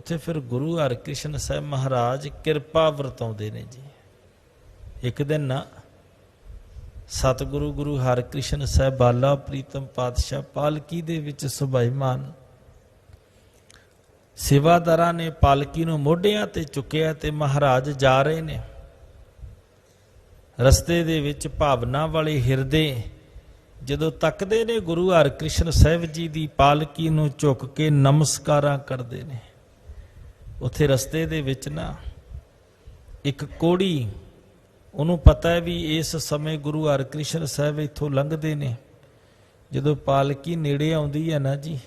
ਉੱਥੇ ਫਿਰ ਗੁਰੂ ਹਰਕ੍ਰਿਸ਼ਨ ਸਾਹਿਬ ਮਹਾਰਾਜ ਕਿਰਪਾ ਵਰਤਾਉਂਦੇ ਨੇ ਜੀ। ਇੱਕ ਦਿਨ ਨਾ ਸਤਿਗੁਰੂ ਗੁਰੂ ਹਰਕ੍ਰਿਸ਼ਨ ਸਾਹਿਬ ਬਾਲਾ ਪ੍ਰੀਤਮ ਪਾਤਸ਼ਾਹ ਪਾਲਕੀ ਦੇ ਵਿੱਚ ਸੁਭਾਈਮਾਨ ਸੇਵਾਦਾਰਾਂ ਨੇ ਪਾਲਕੀ ਨੂੰ ਮੋਢਿਆਂ ਤੇ ਚੁੱਕਿਆ ਤੇ ਮਹਾਰਾਜ ਜਾ ਰਹੇ ਨੇ। ਰਸਤੇ ਦੇ ਵਿੱਚ ਭਾਵਨਾ ਵਾਲੇ ਹਿਰਦੇ ਜਦੋਂ ਤੱਕਦੇ ਨੇ ਗੁਰੂ ਹਰਕ੍ਰਿਸ਼ਨ ਸਾਹਿਬ ਜੀ ਦੀ ਪਾਲਕੀ ਨੂੰ ਝੁੱਕ ਕੇ ਨਮਸਕਾਰਾਂ ਕਰਦੇ ਨੇ। ਉੱਥੇ ਰਸਤੇ ਦੇ ਵਿੱਚ ਨਾ ਇੱਕ ਕੋੜੀ, ਉਹਨੂੰ ਪਤਾ ਹੈ ਵੀ ਇਸ ਸਮੇਂ ਗੁਰੂ ਹਰਕ੍ਰਿਸ਼ਨ ਸਾਹਿਬ ਇੱਥੋਂ ਲੰਘਦੇ ਨੇ। ਜਦੋਂ ਪਾਲਕੀ ਨੇੜੇ ਆਉਂਦੀ ਹੈ ਨਾ ਜੀ,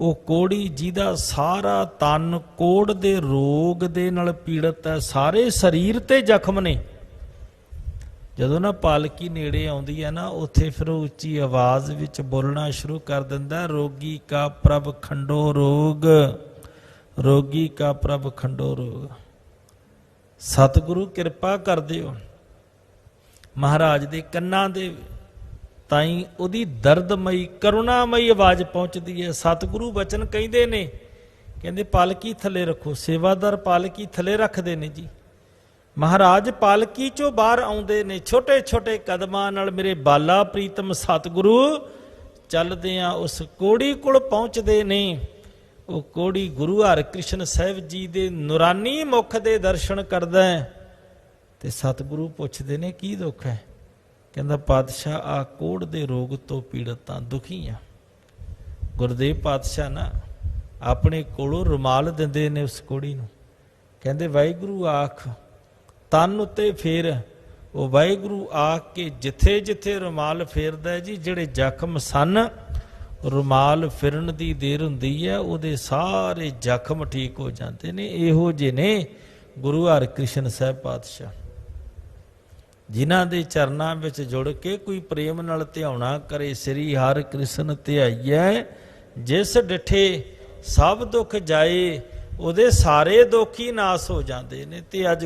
ਉਹ ਕੋੜੀ ਜਿਹਦਾ ਸਾਰਾ ਤਨ ਕੋੜ ਦੇ ਰੋਗ ਦੇ ਨਾਲ ਪੀੜਤ ਹੈ, ਸਾਰੇ ਸਰੀਰ ਤੇ ਜ਼ਖਮ ਨੇ। ਜਦੋਂ ਨਾ ਪਾਲਕੀ ਨੇੜੇ ਆਉਂਦੀ ਹੈ ਨਾ, ਉੱਥੇ ਫਿਰ ਉੱਚੀ ਆਵਾਜ਼ ਵਿੱਚ ਬੋਲਣਾ ਸ਼ੁਰੂ ਕਰ ਦਿੰਦਾ, ਰੋਗੀ ਕਾ ਪ੍ਰਭ ਖੰਡੋ ਰੋਗ। ਰੋਗੀ ਕਾ ਪ੍ਰਭ ਖੰਡੋ ਰੋਗ ਸਤਿਗੁਰੂ, ਕਿਰਪਾ ਕਰ ਦਿਓ। ਮਹਾਰਾਜ ਦੇ ਕੰਨਾਂ ਦੇ ਤਾਈ ਉਹਦੀ ਦਰਦਮਈ, ਕਰੁਣਾਮਈ ਆਵਾਜ਼ ਪਹੁੰਚਦੀ ਹੈ। ਸਤਿਗੁਰੂ ਬਚਨ ਕਹਿੰਦੇ ਨੇ, ਕਹਿੰਦੇ, ਪਾਲਕੀ ਥੱਲੇ ਰੱਖੋ, ਸੇਵਾਦਾਰ ਪਾਲਕੀ ਥੱਲੇ ਰੱਖਦੇ ਨੇ ਜੀ। ਮਹਾਰਾਜ, ਪਾਲਕੀ ਚੋਂ ਬਾਹਰ ਆਉਂਦੇ ਨੇ ਛੋਟੇ ਛੋਟੇ ਕਦਮਾਂ ਨਾਲ ਮੇਰੇ ਬਾਲਾ ਪ੍ਰੀਤਮ ਸਤਿਗੁਰੂ, ਚੱਲਦੇ ਆ ਉਸ ਕੋੜੀ ਕੋਲ ਪਹੁੰਚਦੇ ਨੇ। ਉਹ ਕੋੜੀ ਗੁਰੂ ਹਰਕ੍ਰਿਸ਼ਨ ਸਾਹਿਬ ਜੀ ਦੇ ਨੂਰਾਨੀ ਮੁਖ ਦੇ ਦਰਸ਼ਨ ਕਰਦਾ ਹੈ ਤੇ ਸਤਿਗੁਰੂ ਪੁੱਛਦੇ ਨੇ, ਕੀ ਦੁੱਖ ਹੈ? ਕਹਿੰਦਾ, ਪਾਤਸ਼ਾਹ ਆ ਕੋੜ ਦੇ ਰੋਗ ਤੋਂ ਪੀੜਤ ਆ ਦੁਖੀ ਆ ਗੁਰਦੇਵ ਪਾਤਸ਼ਾਹ ਨਾ ਆਪਣੇ ਕੋਲੋਂ ਰੁਮਾਲ ਦਿੰਦੇ ਨੇ ਉਸ ਕੋੜੀ ਨੂੰ। ਕਹਿੰਦੇ, ਵਾਹਿਗੁਰੂ ਆਖ, ਤਨ ਉੱਤੇ ਫੇਰ, ਉਹ ਵਾਹਿਗੁਰੂ ਆਖ ਕੇ ਜਿੱਥੇ ਜਿੱਥੇ ਰੁਮਾਲ ਫੇਰਦਾ ਜੀ, ਜਿਹੜੇ ਜ਼ਖਮ ਸਨ ਰੁਮਾਲ ਫਿਰਨ ਦੀ ਦੇਰ ਹੁੰਦੀ ਹੈ, ਉਹਦੇ ਸਾਰੇ ਜ਼ਖਮ ਠੀਕ ਹੋ ਜਾਂਦੇ ਨੇ। ਇਹੋ ਜਿਹੇ ਨੇ ਗੁਰੂ ਹਰਕ੍ਰਿਸ਼ਨ ਸਾਹਿਬ ਪਾਤਸ਼ਾਹ, ਜਿਨ੍ਹਾਂ ਦੇ ਚਰਨਾਂ ਵਿੱਚ ਜੁੜ ਕੇ ਕੋਈ ਪ੍ਰੇਮ ਨਾਲ ਧਿਆਉਣਾ ਕਰੇ, ਸ੍ਰੀ ਹਰਿ ਕ੍ਰਿਸ਼ਨ ਧਿਆਈਐ, ਜਿਸ ਡਿਠੇ ਸਭ ਦੁੱਖ ਜਾਏ, ਉਹਦੇ ਸਾਰੇ ਦੁੱਖ ਹੀ ਨਾਸ ਹੋ ਜਾਂਦੇ ਨੇ। ਤੇ ਅੱਜ